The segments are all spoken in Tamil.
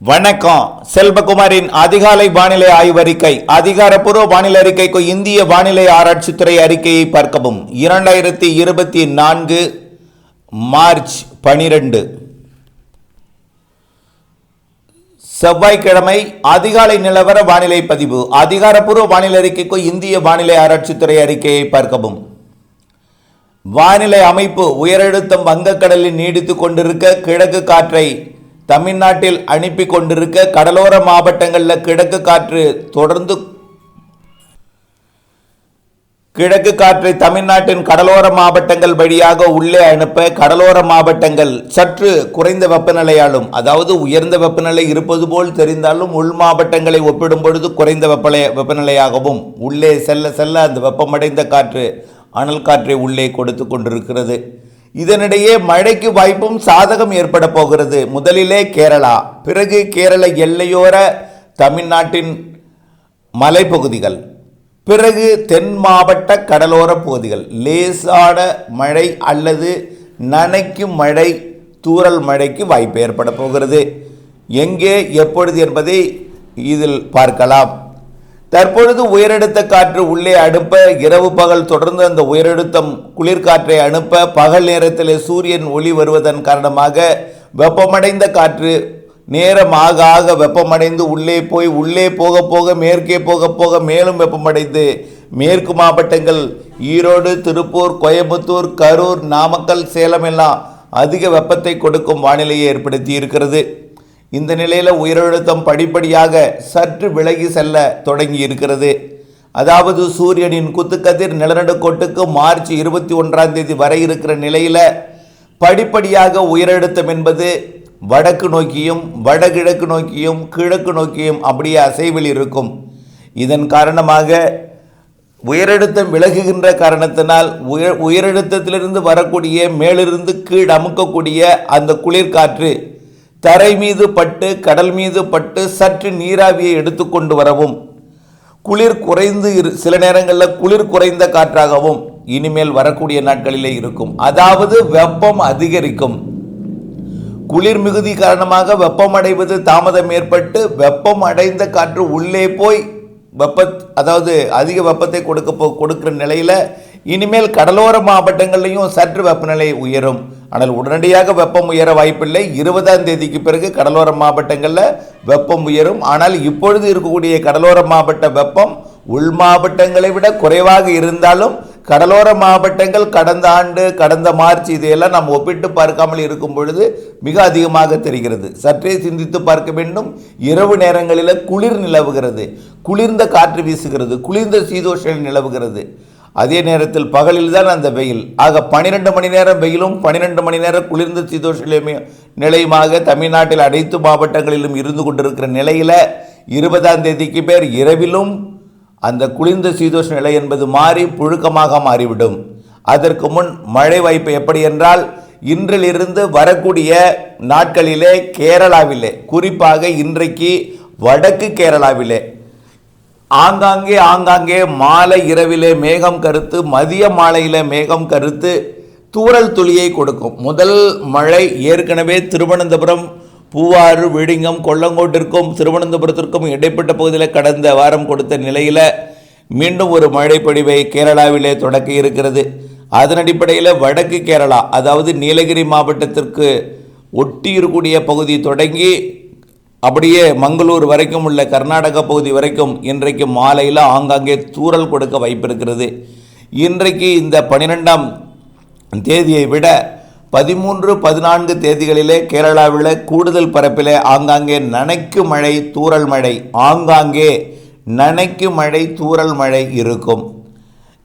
வணக்கம். செல்வகுமாரின் அதிகாலை வானிலை ஆய்வறிக்கை அதிகாரப்பூர்வ வானிலை அறிக்கைக்கு இந்திய வானிலை ஆராய்ச்சித்துறை அறிக்கையை பார்க்கவும். இரண்டாயிரத்தி இருபத்தி நான்கு மார்ச் பனிரெண்டு. செவ்வாய்க்கிழமை அதிகாலை நிலவர வானிலை பதிவு. அதிகாரப்பூர்வ வானிலை அறிக்கைக்கு இந்திய வானிலை ஆராய்ச்சித்துறை அறிக்கையை பார்க்கவும். வானிலை அமைப்பு உயரழுத்தம் வங்கக்கடலில் நீடித்துக் கொண்டிருக்க கிழக்கு காற்றை தமிழ்நாட்டில் அனுப்பி கொண்டிருக்க கடலோர மாவட்டங்களில் கிழக்கு காற்று தொடர்ந்து கிழக்கு காற்றை தமிழ்நாட்டின் கடலோர மாவட்டங்கள் வழியாக உள்ளே அனுப்ப கடலோர மாவட்டங்கள் சற்று குறைந்த வெப்பநிலையாலும் அதாவது உயர்ந்த வெப்பநிலை இருப்பது போல் தெரிந்தாலும் உள் மாவட்டங்களை ஒப்பிடும் பொழுது குறைந்த வெப்பநிலை வெப்பநிலையாகவும் உள்ளே செல்ல செல்ல அந்த வெப்பமடைந்த காற்று அனல் காற்றை உள்ளே கொடுத்து கொண்டிருக்கிறது. இதனிடையே மழைக்கு வாய்ப்பும் சாதகம் ஏற்பட போகிறது. முதலிலே கேரளா பிறகு கேரள எல்லையோர தமிழ்நாட்டின் மலைப்பகுதிகள் பிறகு தென் மாவட்ட கடலோர பகுதிகள். லேசான மழை அல்லது நனைக்கும் மழை தூரல் மழைக்கு வாய்ப்பு ஏற்பட போகிறது. எங்கே எப்பொழுது என்பதை இதில் பார்க்கலாம். தற்பொழுது உயரழுத்த காற்று உள்ளே அனுப்ப இரவு பகல் தொடர்ந்து அந்த உயரழுத்தம் குளிர்காற்றை அனுப்ப பகல் நேரத்தில் சூரியன் ஒளி வருவதன் காரணமாக வெப்பமடைந்த காற்று நேரம் ஆக ஆக வெப்பமடைந்து உள்ளே போய் உள்ளே போக போக மேற்கே போக போக மேலும் வெப்பமடைந்து மேற்கு மாவட்டங்கள் ஈரோடு திருப்பூர் கோயம்புத்தூர் கரூர் நாமக்கல் சேலம் எல்லாம் அதிக வெப்பத்தை கொடுக்கும் வானிலையை ஏற்படுத்தி இருக்கிறது. இந்த நிலையில் உயரழுத்தம் படிப்படியாக சற்று விலகி செல்ல தொடங்கி இருக்கிறது. அதாவது சூரியனின் குத்துக்கதிர் நிலநடுக்கோட்டுக்கு மார்ச் இருபத்தி ஒன்றாம் தேதி வரை இருக்கிற நிலையில் படிப்படியாக உயரழுத்தம் என்பது வடக்கு நோக்கியும் வடகிழக்கு நோக்கியும் கிழக்கு நோக்கியும் அப்படியே அசைவில் இருக்கும். இதன் காரணமாக உயரழுத்தம் விலகுகின்ற காரணத்தினால் உயர் உயரழுத்தத்திலிருந்து வரக்கூடிய மேலிருந்து கீழ் அமுக்கக்கூடிய அந்த குளிர்காற்று தரை மீது பட்டு கடல் மீது பட்டு சற்று நீராவியை எடுத்துக்கொண்டு வரவும் குளிர் குறைந்து இரு சில நேரங்களில் குளிர் குறைந்த காற்றாகவும் இனிமேல் வரக்கூடிய நாட்களிலே இருக்கும். அதாவது வெப்பம் அதிகரிக்கும். குளிர் மிகுதி காரணமாக வெப்பம் அடைவது தாமதம் ஏற்பட்டு வெப்பம் அடைந்த காற்று உள்ளே போய் வெப்ப அதாவது அதிக வெப்பத்தை கொடுக்க போ கொடுக்கிற நிலையில் இனிமேல் கடலோர மாவட்டங்கள்லையும் சற்று வெப்பநிலை உயரும். ஆனால் உடனடியாக வெப்பம் உயர வாய்ப்பில்லை. இருபதாம் தேதிக்கு பிறகு கடலோர மாவட்டங்களில் வெப்பம் உயரும். ஆனால் இப்பொழுது இருக்கக்கூடிய கடலோர மாவட்ட வெப்பம் உள் மாவட்டங்களை விட குறைவாக இருந்தாலும் கடலோர மாவட்டங்கள் கடந்த ஆண்டு கடந்த மார்ச் இதையெல்லாம் நாம் ஒப்பிட்டு பார்க்காமல் இருக்கும் பொழுது மிக அதிகமாக தெரிகிறது. சற்றே சிந்தித்து பார்க்க வேண்டும். இரவு நேரங்களில் குளிர் நிலவுகிறது. குளிர்ந்த காற்று வீசுகிறது. குளிர்ந்த சீதோஷம் நிலவுகிறது. அதே நேரத்தில் பகலில் தான் அந்த வெயில். ஆக பனிரெண்டு மணி நேரம் வெயிலும் பனிரெண்டு மணி நேரம் குளிர்ந்த சீதோஷமே நிலையுமாக தமிழ்நாட்டில் அனைத்து மாவட்டங்களிலும் இருந்து கொண்டிருக்கிற நிலையில் இருபதாம் தேதிக்கு பேர் இரவிலும் அந்த குளிர்ந்த சீதோஷ நிலை என்பது மாறி புழுக்கமாக மாறிவிடும். அதற்கு முன் மழை வாய்ப்பு எப்படி என்றால் இன்றிலிருந்து வரக்கூடிய நாட்களிலே கேரளாவிலே குறிப்பாக இன்றைக்கு வடக்கு கேரளாவிலே ஆங்காங்கே ஆங்காங்கே மாலை இரவிலே மேகம் கருத்து மதிய மாலையிலே மேகம் கருத்து தூரல் துளியை கொடுக்கும். முதல் மழை ஏற்கனவே திருவனந்தபுரம் பூவாறு விடிங்கம் கொல்லங்கோட்டிற்கும் திருவனந்தபுரத்திற்கும் இடைப்பட்ட பகுதியில் கடந்த வாரம் கொடுத்த நிலையில் மீண்டும் ஒரு மழைப்பொழிவை கேரளாவிலே தொடக்க இருக்கிறது. அதன் அடிப்படையில் வடக்கு கேரளா அதாவது நீலகிரி மாவட்டத்திற்கு ஒட்டி இருக்கக்கூடிய பகுதி தொடங்கி அப்படியே மங்களூர் வரைக்கும் உள்ள கர்நாடக பகுதி வரைக்கும் இன்றைக்கு மாலையில் ஆங்காங்கே தூறல் கொடுக்க வாய்ப்பிருக்கிறது. இன்றைக்கு இந்த பனிரெண்டாம் தேதியை விட பதிமூன்று பதினான்கு தேதிகளிலே கேரளாவில் கூடுதல் பரப்பிலே ஆங்காங்கே நனைக்கு மழை தூறல் மழை ஆங்காங்கே நனைக்கு மழை தூறல் மழை இருக்கும்.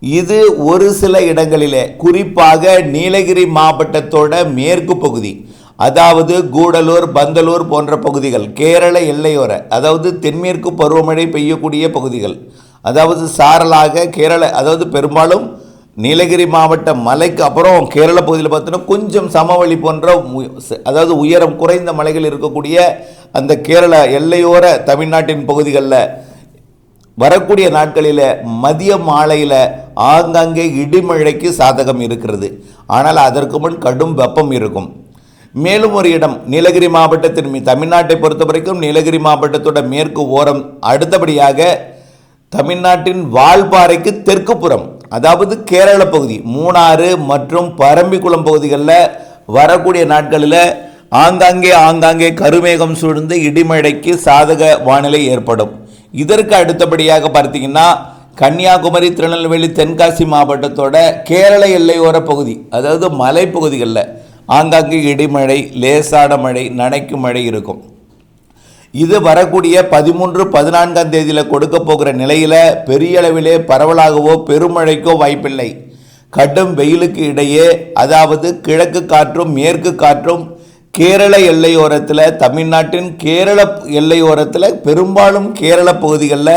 இது ஒரு சில இடங்களிலே குறிப்பாக நீலகிரி மாவட்டத்தோட மேற்கு பகுதி. அதாவது கூடலூர் பந்தலூர் போன்ற பகுதிகள் கேரள எல்லையோர அதாவது தென்மேற்கு பருவமழை பெய்யக்கூடிய பகுதிகள் அதாவது சாரலாக கேரள அதாவது பெரும்பாலும் நீலகிரி மாவட்ட மலைக்கு அப்புறம் கேரள பகுதியில் பார்த்தோன்னா கொஞ்சம் சமவெளி போன்ற அதாவது உயரம் குறைந்த மலைகள் இருக்கக்கூடிய அந்த கேரள எல்லையோர தமிழ்நாட்டின் பகுதிகளில் வரக்கூடிய நாட்களில் மதிய மாலையில் ஆங்காங்கே இடிமழைக்கு சாதகம் இருக்கிறது. ஆனால் அதற்கு முன் கடும் வெப்பம் இருக்கும். மேலும் ஒரு இடம் நீலகிரி மாவட்டத்தின் தமிழ்நாட்டை பொறுத்த வரைக்கும் நீலகிரி மாவட்டத்தோட மேற்கு ஓரம் அடுத்தபடியாக தமிழ்நாட்டின் வால்பாறைக்கு தெற்கு புறம் அதாவது கேரள பகுதி மூணாறு மற்றும் பரம்பிக்குளம் பகுதிகளில் வரக்கூடிய நாட்களில் ஆங்காங்கே ஆங்காங்கே கருமேகம் சூழ்ந்து இடிமழைக்கு சாதக வானிலை ஏற்படும். இதற்கு அடுத்தபடியாக பார்த்தீங்கன்னா கன்னியாகுமரி திருநெல்வேலி தென்காசி மாவட்டத்தோட கேரள எல்லையோர பகுதி அதாவது மலைப்பகுதிகளில் ஆங்காங்கு இடிமழை லேசான மழை நனைக்கும் மழை இருக்கும். இது வரக்கூடிய பதிமூன்று பதினான்காம் தேதியில் கொடுக்க போகிற நிலையில் பெரிய அளவிலே பரவலாகவோ பெருமழைக்கோ வாய்ப்பில்லை. கடும் வெயிலுக்கு இடையே அதாவது கிழக்கு காற்றும் மேற்கு காற்றும் கேரள எல்லையோரத்தில் தமிழ்நாட்டின் கேரள எல்லையோரத்தில் பெரும்பாலும் கேரள பகுதிகளில்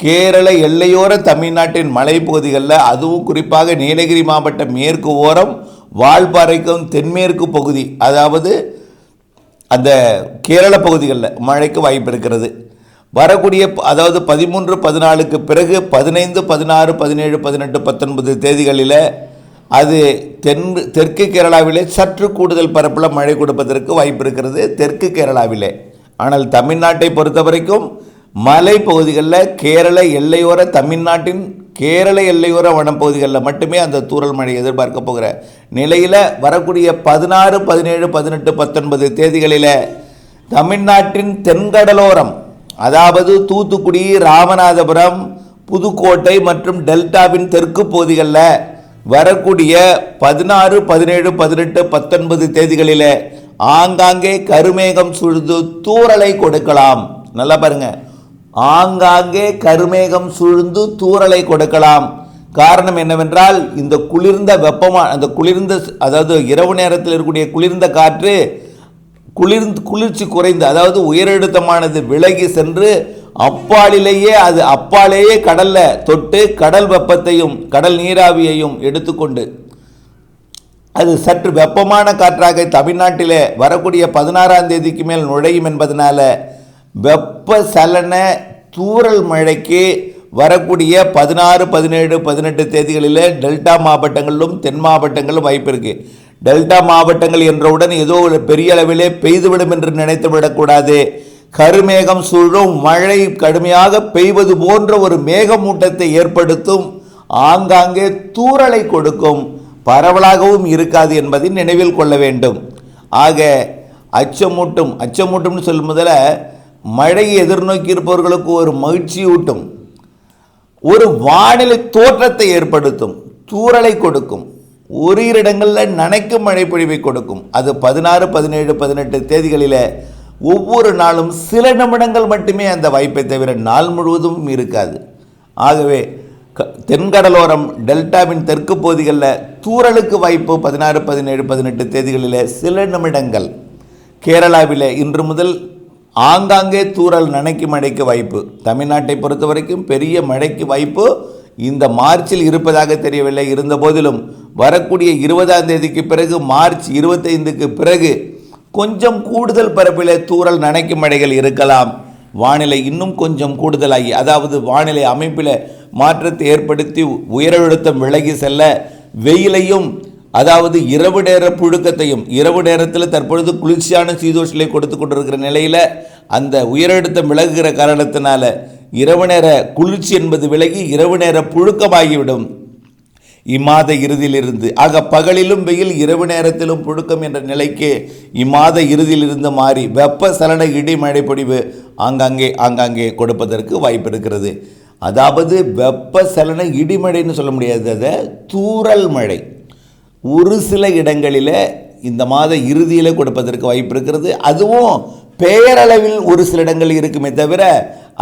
கேரள எல்லையோர தமிழ்நாட்டின் மலைப்பகுதிகளில் அதுவும் குறிப்பாக நீலகிரி மாவட்ட மேற்கு ஓரம் வால்பாறைக்கும் தென்மேற்கு பகுதி அதாவது அந்த கேரள பகுதிகளில் மழைக்கு வாய்ப்பு இருக்கிறது. வரக்கூடிய ப- அதாவது பதிமூன்று பதினாலுக்கு பிறகு பதினைந்து பதினாறு பதினேழு பதினெட்டு பத்தொன்பது தேதிகளில் அது தென் தெற்கு கேரளாவிலே சற்று கூடுதல் பரப்பில் மழை கொடுப்பதற்கு வாய்ப்பு இருக்கிறது தெற்கு கேரளாவிலே. ஆனால் தமிழ்நாட்டை பொறுத்த வரைக்கும் மலை பகுதிகளில் கேரள எல்லையோர தமிழ்நாட்டின் கேரள எல்லையோர வனப்பகுதிகளில் மட்டுமே அந்த தூரல் மழை எதிர்பார்க்க போகிற நிலையில் வரக்கூடிய பதினாறு பதினேழு பதினெட்டு பத்தொன்பது தேதிகளில் தமிழ்நாட்டின் தென்கடலோரம் அதாவது தூத்துக்குடி ராமநாதபுரம் புதுக்கோட்டை மற்றும் டெல்டாவின் தெற்கு பகுதிகளில் வரக்கூடிய பதினாறு பதினேழு பதினெட்டு பத்தொன்பது தேதிகளில் ஆங்காங்கே கருமேகம் சுழுது தூறலை கொடுக்கலாம். நல்லா பாருங்கள் ஆங்காங்கே கருமேகம் சூழ்ந்து தூறலை கொடுக்கலாம். காரணம் என்னவென்றால் இந்த குளிர்ந்த வெப்பமா அந்த குளிர்ந்த அதாவது இரவு நேரத்தில் இருக்கக்கூடிய குளிர்ந்த காற்று குளிர்ந்து குளிர்ச்சி குறைந்து அதாவது உயரழுத்தமானது விலகி சென்று அப்பாலிலேயே அது அப்பாலேயே கடல்ல தொட்டு கடல் வெப்பத்தையும் கடல் நீராவியையும் எடுத்துக்கொண்டு அது சற்று வெப்பமான காற்றாக தமிழ்நாட்டிலே வரக்கூடிய பதினாறாம் தேதிக்கு மேல் நுழையும் என்பதனால வெப்ப சலன தூறல் மழைக்கு வரக்கூடிய பதினாறு பதினேழு பதினெட்டு தேதிகளில் டெல்டா மாவட்டங்களிலும் தென் மாவட்டங்களிலும் வாய்ப்பு இருக்குது டெல்டா மாவட்டங்கள் என்றவுடன் ஏதோ ஒரு பெரிய அளவிலே பெய்துவிடும் என்று நினைத்து விடக்கூடாது கருமேகம் சூழும் மழை கடுமையாக பெய்வது போன்ற ஒரு மேகமூட்டத்தை ஏற்படுத்தும் ஆங்காங்கே தூறலை கொடுக்கும் பரவலாகவும் இருக்காது என்பதை நினைவில் கொள்ள வேண்டும். ஆக அச்சமூட்டும் அச்சமூட்டும்னு சொல்லும் முதல்ல மழையை எதிர்நோக்கி இருப்பவர்களுக்கு ஒரு மகிழ்ச்சியூட்டும். ஒரு வானிலை தோற்றத்தை ஏற்படுத்தும் தூறலை கொடுக்கும் ஒரு இரு இடங்களில் நனைக்கும் மழை பொழிவை கொடுக்கும். அது பதினாறு பதினேழு பதினெட்டு தேதிகளில் ஒவ்வொரு நாளும் சில நிமிடங்கள் மட்டுமே அந்த வாய்ப்பை தவிர நாள் முழுவதும் இருக்காது. ஆகவே க தென்கடலோரம் டெல்டாவின் தெற்கு பகுதிகளில் தூறலுக்கு வாய்ப்பு பதினாறு பதினேழு பதினெட்டு தேதிகளில் சில நிமிடங்கள். கேரளாவில் இன்று முதல் ஆங்காங்கே தூறல் நனைக்கு மழைக்கு வாய்ப்பு. தமிழ்நாட்டை பொறுத்த வரைக்கும் பெரிய மழைக்கு வாய்ப்பு. இந்த மார்ச்சில் இருப்பதாக தெரியவில்லை. இருந்த போதிலும் வரக்கூடிய இருபதாம் தேதிக்கு பிறகு மார்ச் இருபத்தைந்துக்கு பிறகு கொஞ்சம் கூடுதல் பரப்பிலே தூறல் நனைக்கும் மழைகள் இருக்கலாம். வானிலை இன்னும் கொஞ்சம் கூடுதலாகி அதாவது வானிலை அமைப்பில் மாற்றத்தை ஏற்படுத்தி உயரழுத்தம் விலகி செல்ல வெயிலையும் அதாவது இரவு நேர புழுக்கத்தையும் இரவு நேரத்தில் தற்பொழுது குளிர்ச்சியான சீதோஷலை கொடுத்து கொண்டிருக்கிற நிலையில் அந்த உயரழுத்தம் விலகுகிற காரணத்தினால இரவு நேர குளிர்ச்சி என்பது விலகி இரவு நேர புழுக்கமாகிவிடும். இம்மாத இறுதியிலிருந்து ஆக பகலிலும் வெயில் இரவு நேரத்திலும் புழுக்கம் என்ற நிலைக்கு இம்மாத இறுதியிலிருந்து மாறி வெப்ப சலன இடி மழை ஆங்காங்கே ஆங்காங்கே கொடுப்பதற்கு வாய்ப்பு இருக்கிறது அதாவது வெப்ப சலன இடிமழைன்னு சொல்ல முடியாது. அதை தூறல் மழை. ஒரு சில இடங்களில் இந்த மாத இறுதியில் கொடுப்பதற்கு வாய்ப்பு இருக்கிறது. அதுவும் பெயரளவில் ஒரு சில இடங்கள் இருக்குமே தவிர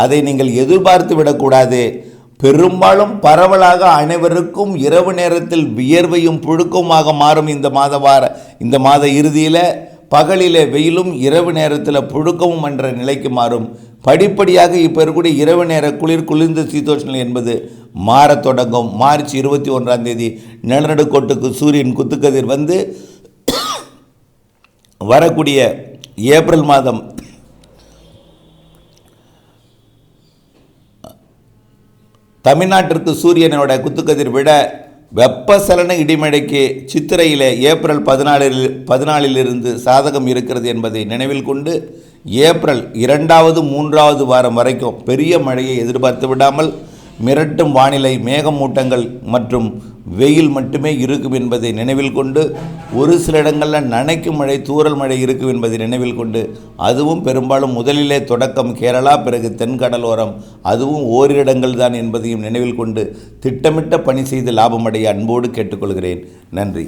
அதை நீங்கள் எதிர்பார்த்து விடக்கூடாது. பெரும்பாலும் பரவலாக அனைவருக்கும் இரவு நேரத்தில் வியர்வையும் புழுக்கமாக மாறும் இந்த மாத வார இந்த மாத இறுதியில். பகலிலே வெயிலும் இரவு நேரத்தில் புழுக்கமும் என்ற நிலைக்கு மாறும். படிப்படியாக இப்போ இருக்கக்கூடிய இரவு நேர குளிர் குளிர்ந்த சீதோஷ்ணல் என்பது மாறத் தொடங்கும். மார்ச் இருபத்தி ஒன்றாம் தேதி நிலநடுக்கோட்டுக்கு சூரியன் குத்துக்கதிர் வந்து வரக்கூடிய ஏப்ரல் மாதம் தமிழ்நாட்டிற்கு சூரியனோட குத்துக்கதிர் விட வெப்பசலன இடிமழைக்கு சித்திரையில் ஏப்ரல் பதினாலில் பதினாலிலிருந்து சாதகம் இருக்கிறது என்பதை நினைவில் கொண்டு ஏப்ரல் இரண்டாவது மூன்றாவது வாரம் வரைக்கும் பெரிய மழையை எதிர்பார்த்து விடாமல் மிரட்டும் வானிலை மேகமூட்டங்கள் மற்றும் வெயில் மட்டுமே இருக்கும் என்பதை நினைவில் கொண்டு ஒரு சில இடங்களில் நனைக்கும் மழை தூறல் மழை இருக்கும் என்பதை நினைவில் கொண்டு அதுவும் பெரும்பாலும் முதலிலே தொடக்கம் கேரளா பிறகு தென்கடலோரம். அதுவும் ஓரிடங்கள் தான் என்பதையும் நினைவில் கொண்டு திட்டமிட்ட பணி செய்து லாபமடைய அன்போடு கேட்டுக்கொள்கிறேன். நன்றி.